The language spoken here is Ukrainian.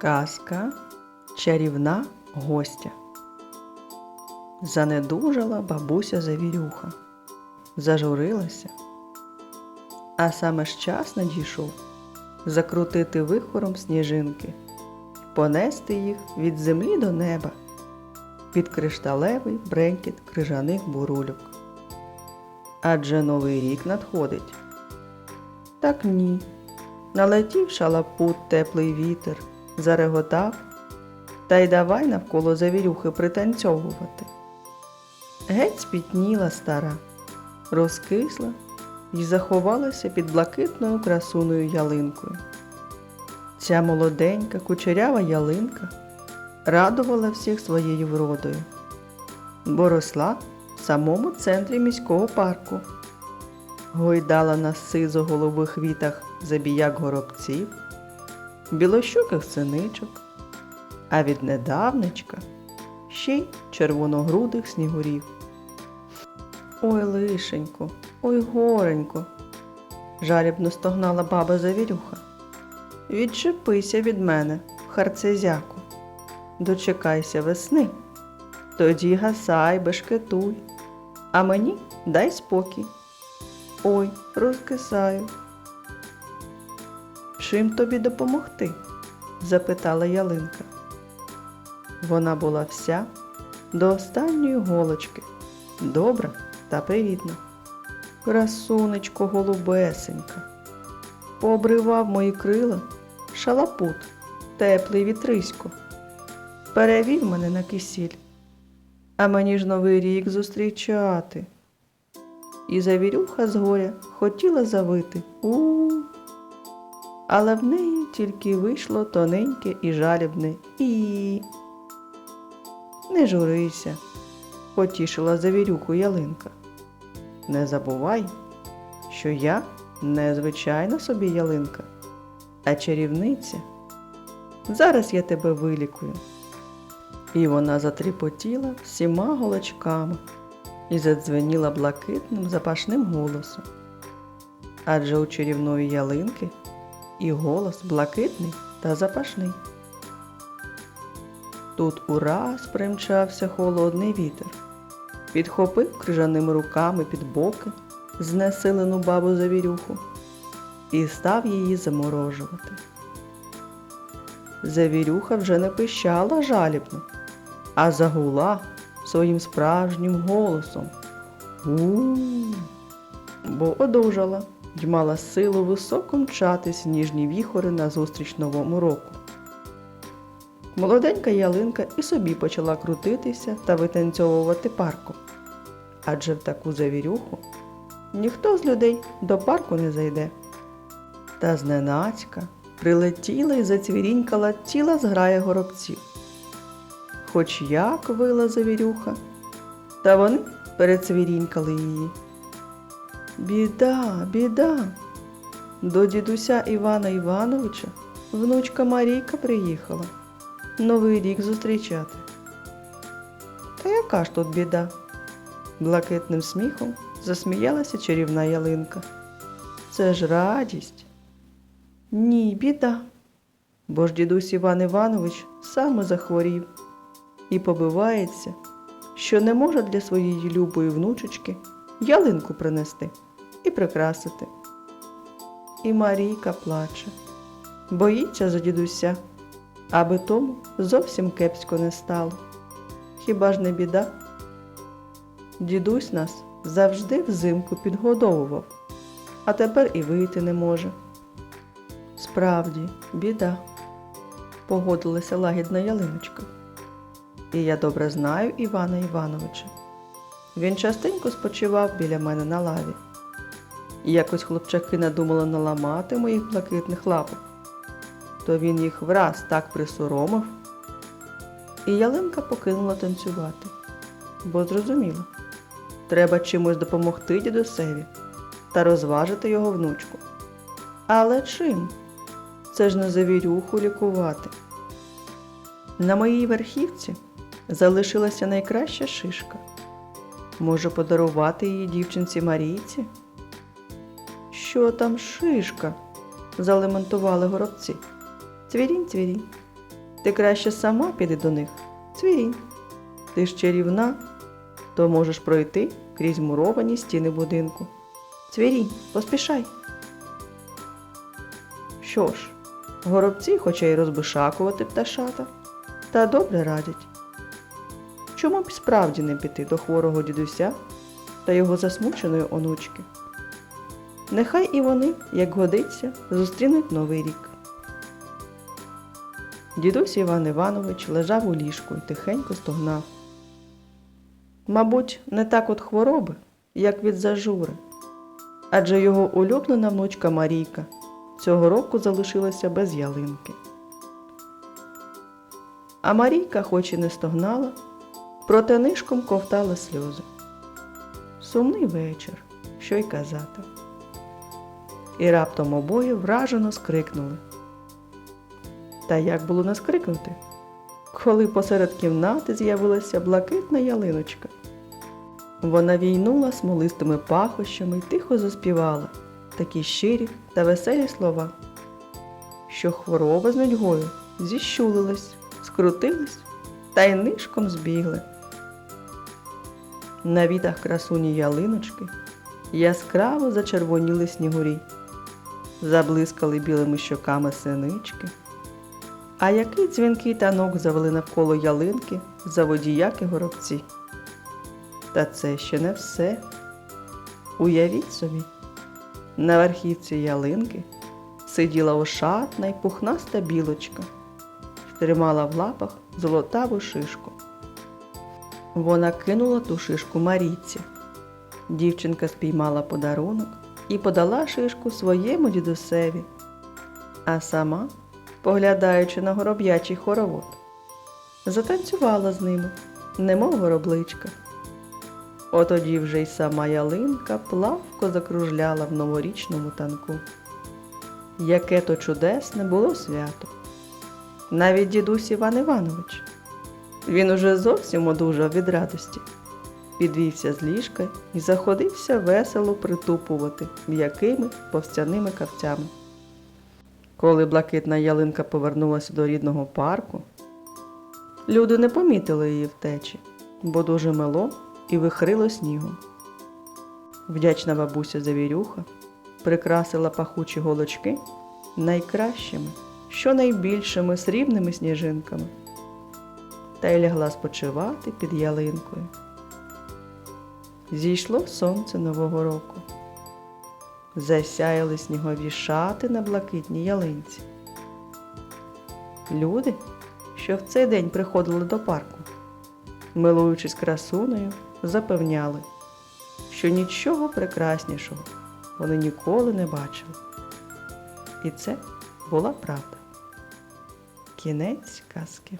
Казка Чарівна гостя. Занедужала бабуся завірюха, зажурилася, а саме ж час надійшов закрутити вихором сніжинки, понести їх від землі до неба, під кришталевий бренькіт крижаних бурульок. Адже новий рік надходить. Так ні. Налетів шалапут теплий вітер, зареготав, та й давай навколо завірюхи пританцьовувати. Геть спітніла стара, розкисла і заховалася під блакитною красуною ялинкою. Ця молоденька кучерява ялинка радувала всіх своєю вродою, бо росла в самому центрі міського парку гойдала на сизо-голових вітах забіяк горобців, білощуких синичок, а від недавничка ще й червоногрудих снігурів. Ой, лишенько, ой, горенько, жалібно стогнала баба завірюха. Відчепися від мене, харцезяку, дочекайся весни, тоді гасай, бешкетуй, а мені дай спокій. Ой, розкисаю. Чим тобі допомогти? запитала ялинка. Вона була вся до останньої голочки, добра та привітна. Красунечко голубесенька. Пообривав мої крила шалапут, теплий вітрисько. Перевів мене на кисіль, а мені ж новий рік зустрічати і завірюха з горя хотіла завити у але в неї тільки вийшло тоненьке і жалібне і. Не журися, потішила завірюху ялинка. Не забувай, що я незвичайна собі ялинка, а чарівниця. Зараз я тебе вилікую. І вона затріпотіла всіма голочками і задзвеніла блакитним запашним голосом. Адже у чарівної ялинки і голос блакитний та запашний. Тут ураз примчався холодний вітер, підхопив крижаними руками під боки знесилену бабу завірюху і став її заморожувати. Завірюха вже не пищала жалібно, а загула своїм справжнім голосом. У-у- бо одужала й мала силу високо мчати сніжні віхори назустріч новому року. Молоденька ялинка і собі почала крутитися та витанцьовувати парком, адже в таку завірюху ніхто з людей до парку не зайде. Та зненацька прилетіла і зацвірінькала ціла зграя горобців хоч як вила завірюха, та вони перецвірінькали її. Біда, біда. До дідуся Івана Івановича внучка Марійка приїхала Новий рік зустрічати. Та яка ж тут біда? Блакитним сміхом засміялася чарівна ялинка. Це ж радість. Ні, біда. Бо ж дідусь Іван Іванович саме захворів і побивається, що не може для своєї любої внучечки ялинку принести і прикрасити. І Марійка плаче, боїться за дідуся, аби тому зовсім кепсько не стало. Хіба ж не біда? Дідусь нас завжди взимку підгодовував, а тепер і вийти не може. Справді, біда, погодилася лагідна ялиночка. І я добре знаю Івана Івановича. Він частенько спочивав біля мене на лаві. І якось хлопчаки надумали наламати моїх блакитних лапок, то він їх враз так присоромив, і ялинка покинула танцювати, бо зрозуміла, треба чимось допомогти дідусеві та розважити його внучку. Але чим? Це ж не завірюху лікувати. На моїй верхівці залишилася найкраща шишка. Може подарувати її дівчинці Марійці? Що там шишка? залементували горобці. Цвірінь, цвірінь. Ти краще сама піди до них. Цвірінь. Ти ж чарівна, то можеш пройти крізь муровані стіни будинку. Цвірінь, поспішай. Що ж, горобці, хоча й розбишакувати пташата, та добре радять. Чому б справді не піти до хворого дідуся та його засмученої онучки? Нехай і вони, як годиться, зустрінуть новий рік. Дідусь Іван Іванович лежав у ліжку і тихенько стогнав. Мабуть, не так от хвороби, як від зажури, адже його улюблена внучка Марійка цього року залишилася без ялинки. А Марійка, хоч і не стогнала, проте нишком ковтала сльози. Сумний вечір, що й казати. І раптом обоє вражено скрикнули. Та як було не скрикнути, коли посеред кімнати з'явилася блакитна ялиночка. Вона війнула смолистими пахощами й тихо заспівала такі щирі та веселі слова, що хвороба з нудьгою зіщулилась, скрутилась та й нишком збігли. На вітах красуні ялиночки яскраво зачервоніли снігурі, заблискали білими щоками синички. А який дзвінкий танок завели навколо ялинки заводіяки горобці. Та це ще не все. Уявіть собі, на верхівці ялинки сиділа ошатна й пухнаста білочка, тримала в лапах золотаву шишку. Вона кинула ту шишку Марійці. Дівчинка спіймала подарунок і подала шишку своєму дідусеві, а сама, поглядаючи на гороб'ячий хоровод, затанцювала з ними, немов горобличка. Отоді вже й сама ялинка плавко закружляла в новорічному танку. Яке то чудесне було свято. Навіть дідусь Іван Іванович. Він уже зовсім одужав від радості. Підвівся з ліжка і заходився весело притупувати м'якими повстяними кавцями. Коли блакитна ялинка повернулася до рідного парку, люди не помітили її втечі, бо дуже мело і вихрило снігом. Вдячна бабуся Завірюха прикрасила пахучі голочки найкращими, щонайбільшими срібними сніжинками та й лягла спочивати під ялинкою. Зійшло сонце Нового року. Засяяли снігові шати на блакитній ялинці. Люди, що в цей день приходили до парку, милуючись красунею, запевняли, що нічого прекраснішого вони ніколи не бачили. І це була правда. Кінець казки.